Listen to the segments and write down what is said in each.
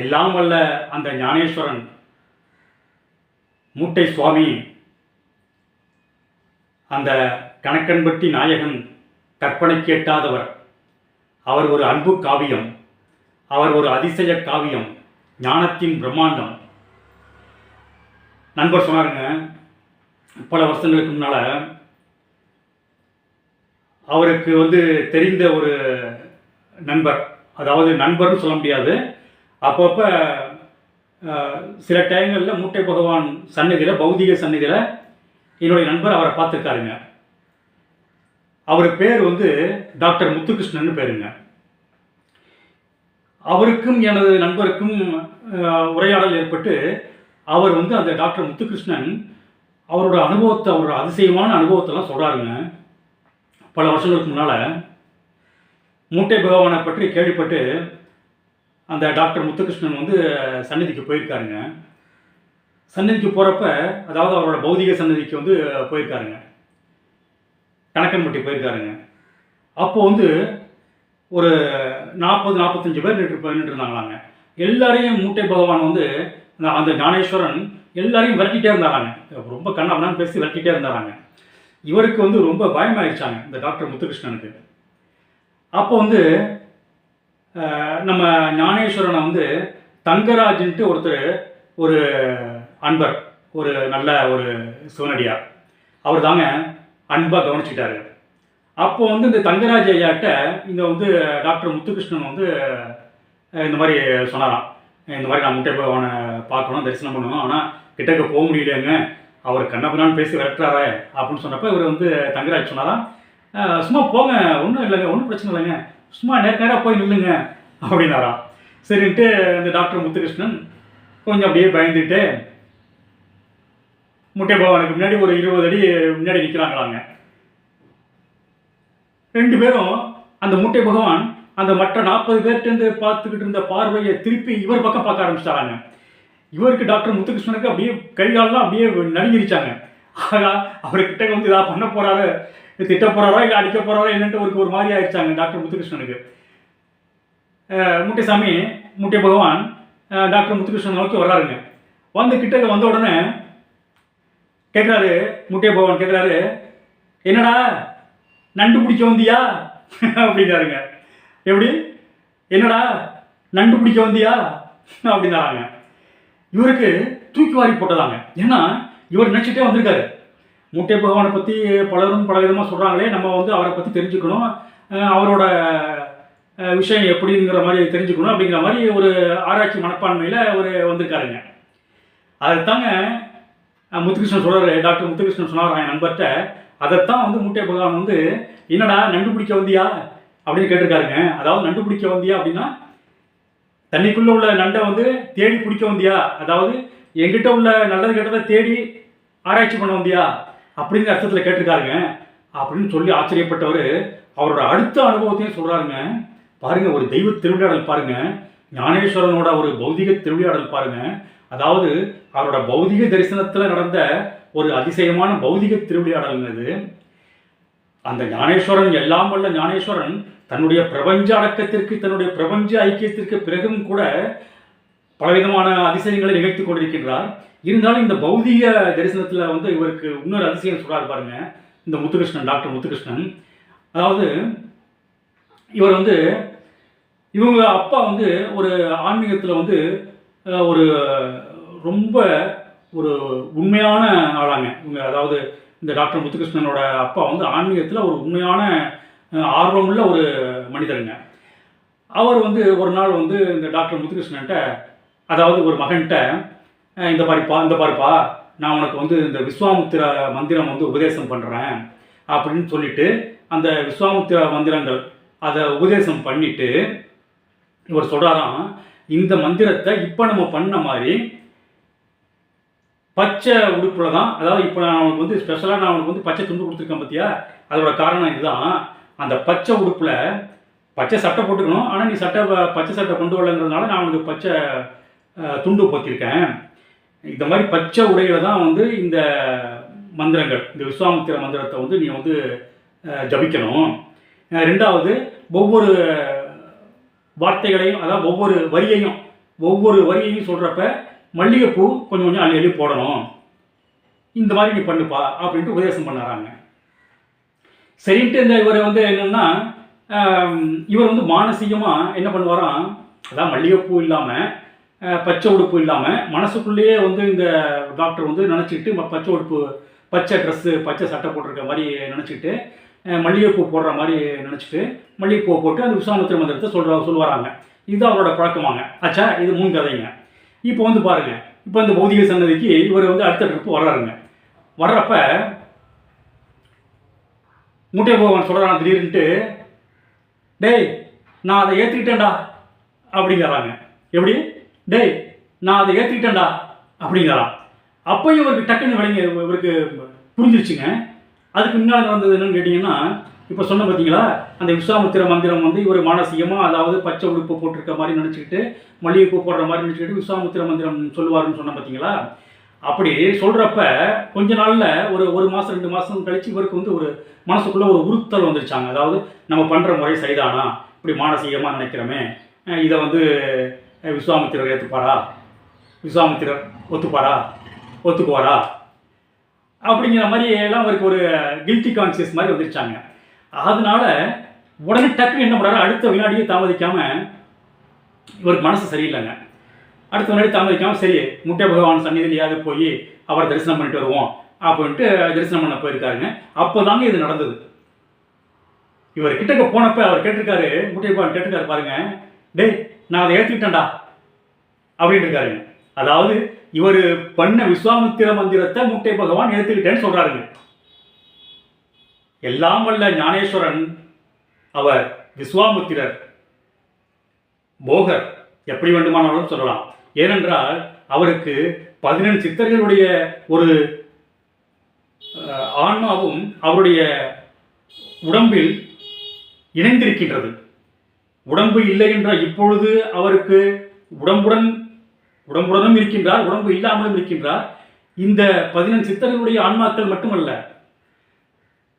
எல்லாம் வல்ல அந்த ஞானேஸ்வரன் மூட்டை சுவாமி அந்த கணக்கன்பட்டி நாயகன் கற்பனை கேட்டாதவர். அவர் ஒரு அன்பு காவியம் அவர் ஒரு அதிசய காவியம் ஞானத்தின் பிரம்மாண்டம். நண்பர் சொன்னாருங்க பல வருஷங்களுக்கு முன்னால் அவருக்கு வந்து தெரிந்த ஒரு நண்பர் அதாவது நண்பர்னு சொல்ல முடியாது அப்பப்போ சில டைங்களில் மூட்டை பகவான் சன்னதியில் பௌதிக சன்னதியில் என்னுடைய நண்பர் அவரை பார்த்துருக்காருங்க. அவர் பேர் வந்து டாக்டர் முத்துகிருஷ்ணன் பேருங்க. அவருக்கும் எனது நண்பருக்கும் உரையாடல் ஏற்பட்டு அவர் வந்து அந்த டாக்டர் முத்துகிருஷ்ணன் அவரோட அனுபவத்தை அவரோட அதிசயமான அனுபவத்தெல்லாம் சொல்கிறாருங்க பல வருஷங்களுக்கு முன்னால் மூட்டை பகவானை பற்றி கேள்விப்பட்டு அந்த டாக்டர் முத்துகிருஷ்ணன் வந்து சந்நிதிக்கு போயிருக்காருங்க. சந்நிதிக்கு போகிறப்ப அதாவது அவரோட பௌதிக சன்னதிக்கு வந்து போயிருக்காருங்க. கணக்கன்பட்டி போயிருக்காருங்க. அப்போ வந்து ஒரு நாற்பது நாற்பத்தஞ்சு பேர் நின்று நின்று இருந்தாங்களாங்க எல்லாரையும் மூட்டை பகவான் வந்து அந்த- அந்த ஞானேஸ்வரன் எல்லாரையும் விரட்டிகிட்டே இருந்தாராங்க. ரொம்ப கண்ணாபண்ணான்னு பேசி விரட்டிகிட்டே இருந்தாராங்க. இவருக்கு வந்து ரொம்ப பயமாயிடுச்சாங்க இந்த டாக்டர் முத்துகிருஷ்ணனுக்கு. அப்போ வந்து நம்ம ஞானேஸ்வரனை வந்து தங்கராஜன்ட்டு ஒருத்தர் ஒரு அன்பர் ஒரு நல்ல ஒரு சிவனடியார். அவர் தாங்க அன்பாக கவனிச்சுட்டாரு அப்போ வந்து இந்த தங்கராஜ் ஐயாட்ட இந்த வந்து டாக்டர் முத்துகிருஷ்ணன் வந்து இந்த மாதிரி சொன்னாராம். இந்த மாதிரி நான் முட்டை பகவானை பார்க்கணும் தரிசனம் பண்ணணும். ஆனால் கிட்டக்க போக முடியலங்க அவர் கண்ணப்பனான்னு பேசி விரட்டுறாரே அப்படின்னு சொன்னப்போ இவர் வந்து தங்கராஜ் சொன்னாராம். சும்மா போங்க ஒன்றும் இல்லைங்க ஒன்றும் பிரச்சனை இல்லைங்க. சும்மா நேராக போய் நில்லுங்க. அப்படின்னாரா சரின்ட்டு இந்த டாக்டர் முத்துகிருஷ்ணன் கொஞ்சம் அப்படியே பயந்துட்டு முட்டை பகவானுக்கு முன்னாடி ஒரு இருபது அடி முன்னாடி நிற்கிறாங்களாங்க ரெண்டு பேரும் அந்த முட்டை பகவான் அந்த மற்ற நாற்பது பேர்கிட்ட பார்த்துக்கிட்டு இருந்த பார்வையை திருப்பி இவர் பக்கம் பார்க்க ஆரம்பிச்சிட்டாங்க இவருக்கு டாக்டர் முத்துகிருஷ்ணனுக்கு அப்படியே கை காலெல்லாம் அப்படியே நடுங்கிருச்சாங்க. ஆகா அவர்கிட்ட வந்து இதாக பண்ண போகிறாரு திட்ட போகிறாரோ இல்லை அடிக்க போறாரா என்னன்ட்டு ஒரு மாதிரி ஆயிடுச்சாங்க டாக்டர் முத்துகிருஷ்ணனுக்கு. முட்டைசாமி முட்டை பகவான் டாக்டர் முத்துகிருஷ்ணன் நோக்கி வர்றாருங்க. வந்து கிட்டக்க வந்த உடனே கேட்குறாரு முட்டை பகவான் கேட்குறாரு என்னடா நண்டு பிடிக்க வந்தியா? அப்படின்னாருங்க. எப்படி? என்னடா நண்டு பிடிக்க வந்தியா? அப்படின்னாராங்க. இவருக்கு தூக்கி வாரி போட்டதாங்க. ஏன்னா இவர் நினச்சிட்டே வந்திருக்காரு. மூட்டை பகவானை பற்றி பலரும் பல விதமாக சொல்கிறாங்களே நம்ம வந்து அவரை பற்றி தெரிஞ்சுக்கணும். அவரோட விஷயம் எப்படிங்கிற மாதிரி தெரிஞ்சுக்கணும் அப்படிங்கிற மாதிரி ஒரு ஆராய்ச்சி மனப்பான்மையில் ஒரு வந்திருக்காருங்க. அதைத்தாங்க முத்துகிருஷ்ணன் சொல்கிறாரு டாக்டர் முத்துகிருஷ்ணன் சொன்னார் என் நண்பர்கிட்ட அதைத்தான் வந்து மூட்டை பகவான் வந்து என்னடா நண்டு பிடிக்க வந்தியா? அப்படின்னு கேட்டிருக்காருங்க. அதாவது நண்டு பிடிக்க வந்தியா அப்படின்னா தண்ணிக்குள்ளே உள்ள நண்டை வந்து தேடி பிடிக்க வந்தியா? அதாவது எங்கிட்ட உள்ள நல்லது கெட்டதை தேடி ஆராய்ச்சி பண்ண வந்தியா? அப்படிங்கிற அர்த்தத்தில் கேட்டிருக்காருங்க. அப்படின்னு சொல்லி ஆச்சரியப்பட்டவர் அவரோட அடுத்த அனுபவத்தையும் சொல்கிறாருங்க பாருங்க ஒரு தெய்வ திருவிளையாடல் பாருங்க. ஞானேஸ்வரனோட ஒரு பௌதிக திருவிளையாடல் பாருங்க. அதாவது அவரோட பௌதிக தரிசனத்தில் நடந்த ஒரு அதிசயமான பௌதிக திருவிளையாடல்ங்க இது. அந்த ஞானேஸ்வரன் எல்லாம் வல்ல ஞானேஸ்வரன் தன்னுடைய பிரபஞ்ச அடக்கத்திற்கு தன்னுடைய பிரபஞ்ச ஐக்கியத்திற்கு பிறகும் கூட பலவிதமான அதிசயங்களை நிகழ்த்தி கொண்டிருக்கின்றார். இருந்தாலும் இந்த பௌதிக தரிசனத்தில் வந்து இவருக்கு இன்னொரு அதிசயம் சொல்கிறார் பாருங்க. இந்த முத்துகிருஷ்ணன் டாக்டர் முத்துகிருஷ்ணன். அதாவது இவர் வந்து இவங்க அப்பா வந்து ஒரு ஆன்மீகத்தில் வந்து ஒரு ரொம்ப ஒரு உண்மையான ஆளாங்க. இவங்க அதாவது இந்த டாக்டர் முத்துகிருஷ்ணனோட அப்பா வந்து ஆன்மீகத்தில் ஒரு உண்மையான ஆர்வமுள்ள ஒரு மனிதருங்க. அவர் வந்து ஒரு நாள் வந்து இந்த டாக்டர் முத்துகிருஷ்ணன்ட்ட அதாவது ஒரு மகன்கிட்ட இந்த பாருப்பா இந்த பாருப்பா நான் உனக்கு வந்து இந்த விஸ்வாமுத்திர மந்திரம் வந்து உபதேசம் பண்ணுறேன் அப்படின்னு சொல்லிட்டு அந்த விஸ்வாமுத்திர மந்திரங்கள் அதை உபதேசம் பண்ணிட்டு இவர் சொல்கிறாராம் இந்த மந்திரத்தை இப்போ நம்ம பண்ண மாதிரி பச்சை உடுப்பில் தான் அதாவது இப்போ நான் அவனுக்கு வந்து ஸ்பெஷலாக நான் அவனுக்கு வந்து பச்சை துண்டு கொடுத்துருக்கேன் பார்த்தியா அதோட காரணம் இதுதான் அந்த பச்சை உடுப்பில் பச்சை சட்டை போட்டுக்கணும் ஆனால் நீ சட்டை பச்சை சட்டை கொண்டு வரலங்கிறதுனால நான் அவனுக்கு பச்சை துண்டு போத்திருக்கேன் இந்த மாதிரி பச்சை உடையில தான் வந்து இந்த மந்திரங்கள் இந்த விஸ்வாமித்திர மந்திரத்தை வந்து நீ வந்து ஜபிக்கணும். ரெண்டாவது ஒவ்வொரு வார்த்தைகளையும் அதாவது ஒவ்வொரு வரியையும் ஒவ்வொரு வரியையும் சொல்கிறப்ப மல்லிகைப்பூ கொஞ்சம் கொஞ்சம் அள்ளி அள்ளி போடணும். இந்த மாதிரி நீ பண்ணுப்பா அப்படின்ட்டு உபதேசம் பண்ணுறாங்க. சரின்ட்டு இந்த இவர் வந்து என்னென்னா இவர் வந்து மானசீகமாக என்ன பண்ணுவாராம் அதான் மல்லிகைப்பூ இல்லாமல் பச்சை உடுப்பு இல்லாமல் மனசுக்குள்ளேயே வந்து இந்த டாக்டர் வந்து நினச்சிக்கிட்டு பச்சை உடுப்பு பச்சை ட்ரெஸ்ஸு பச்சை சட்டை போட்டிருக்க மாதிரி நினச்சிக்கிட்டு மல்லிகைப்பூ போடுற மாதிரி நினச்சிட்டு மல்லிகைப்பூ போட்டு அந்த விஸ்வாமித்திர மந்திரத்தை சொல்கிற சொல்லுவாராங்க. இது அவரோட பழக்கமாங்க. ஆச்சா இது மூணு கதைங்க. இப்போ வந்து பாருங்க. இப்போ இந்த பௌதிக சன்னதிக்கு இவர் வந்து அடுத்த ட்ரிப்பு வர்றாருங்க. வர்றப்ப மூட்டை பகவான் சொல்கிறான் திடீர்னுட்டு டேய் நான் அதை ஏற்றுக்கிட்டேன்டா அப்படிங்கிறாங்க. எப்படி? டேய் நான் அதை ஏற்றுக்கிட்டேன்டா அப்படிங்கிறான் அப்போயும் இவருக்கு டக்குன்னு விளங்கி இவருக்கு புரிஞ்சிருச்சுங்க. அதுக்கு முன்னால் நடந்தது என்னன்னு கேட்டிங்கன்னா இப்போ சொன்ன பார்த்தீங்களா அந்த விஸ்வாமித்திர மந்திரம் வந்து இவர் மானசீகமாக அதாவது பச்சை உடுப்பு போட்டிருக்க மாதிரி நினச்சிக்கிட்டு மல்லிகைப்பூ போடுற மாதிரி நினச்சிக்கிட்டு விஸ்வாமித்திர மந்திரம் சொல்லுவாருன்னு சொன்ன பார்த்தீங்களா அப்படி சொல்கிறப்ப கொஞ்ச நாளில் ஒரு ஒரு மாதம் ரெண்டு மாதம் கழிச்சு இவருக்கு வந்து ஒரு மனசுக்குள்ளே ஒரு உறுத்தல் வந்துருச்சாங்க. அதாவது நம்ம பண்ணுற முறை சரிதானா? இப்படி மானசீகமாக நினைக்கிறோமே. இதை வந்து விஸ்வாமித்திரர் ஏற்றுப்பாரா விஸ்வாமித்திரர் ஒத்துப்பாரா? ஒத்துக்குவாரா? அப்படிங்கிற மாதிரி எல்லாம் அவருக்கு ஒரு கில்ட்டி கான்சியஸ் மாதிரி வந்துருச்சாங்க. அதனால உடனே டக்குன்னு என்ன பண்ணுறாரு அடுத்த வினாடியே தாமதிக்காமல் இவருக்கு மனசு சரியில்லைங்க. அடுத்த வினாடி தாமதிக்காமல் சரி முட்டை பகவான் சன்னிதிலையாவது போய் அவரை தரிசனம் பண்ணிட்டு வருவோம் அப்படின்ட்டு தரிசனம் பண்ண போயிருக்காருங்க. அப்போதாங்க இது நடந்தது. இவர் கிட்டக்க போனப்ப அவர் கேட்டிருக்காரு முட்டை பகவான் கேட்டிருக்காரு பாருங்க. டேய் நான் அதை ஏற்றுக்கிட்டேன்டா அப்படின்னு இருக்காருங்க அதாவது இவர் பண்ண விஸ்வாமித்திர மந்திரத்தை முட்டை பகவான் ஏற்றுக்கிட்டேன்னு சொல்றாருங்க. எல்லாம் வல்ல ஞானேஸ்வரன் அவர் விஸ்வாமித்திரர் போகர் எப்படி வேண்டுமானாலும் சொல்லலாம். ஏனென்றால் அவருக்கு பதினெண் சித்தர்களுடைய ஒரு ஆன்மாவும் அவருடைய உடம்பில் இணைந்திருக்கின்றது. உடம்பு இல்லை என்றால் இப்பொழுது அவருக்கு உடம்புடன் உடம்புடனும் இருக்கின்றார் உடம்பு இல்லாமலும் இருக்கின்றார். இந்த பதினெண் சித்தர்களுடைய ஆன்மாக்கள் மட்டுமல்ல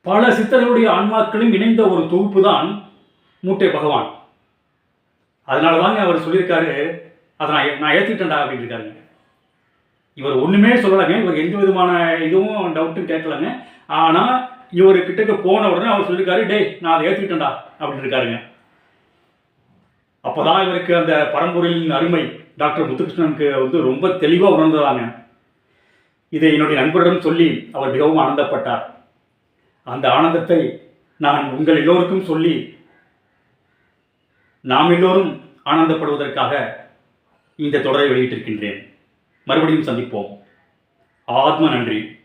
பல சித்தர்களுடைய ஆன்மாக்களும் இணைந்த ஒரு தொகுப்பு தான் மூட்டை பகவான். அதனால தாங்க அவர் சொல்லியிருக்காரு அதை நான் ஏ- நான் ஏற்றுக்கிட்டேன்டா அப்படின்னு இருக்காருங்க இவர் ஒன்றுமே சொல்லலைங்க இவர் எந்த விதமான இதுவும் டவுட்டும் கேட்கலங்க. ஆனால் இவர் கிட்டக்க போன உடனே அவர் சொல்லியிருக்காரு டேய் நான் அதை ஏற்றுக்கிட்டேன்டா அப்படின்னு இருக்காருங்க அப்போதான் இவருக்கு அந்த பரம்பொருளின் அருமை டாக்டர் முத்துகிருஷ்ணனுக்கு வந்து ரொம்ப தெளிவாக உணர்ந்ததாங்க. இதை என்னுடைய நண்பரிடம் சொல்லி அவர் மிகவும் ஆனந்தப்பட்டார். அந்த ஆனந்தத்தை நான் உங்கள் எல்லோருக்கும் சொல்லி நாம் எல்லோரும் ஆனந்தப்படுவதற்காக இந்த தொடரை வெளியிட்டிருக்கின்றேன். மறுபடியும் சந்திப்போம். ஆத்ம நன்றி.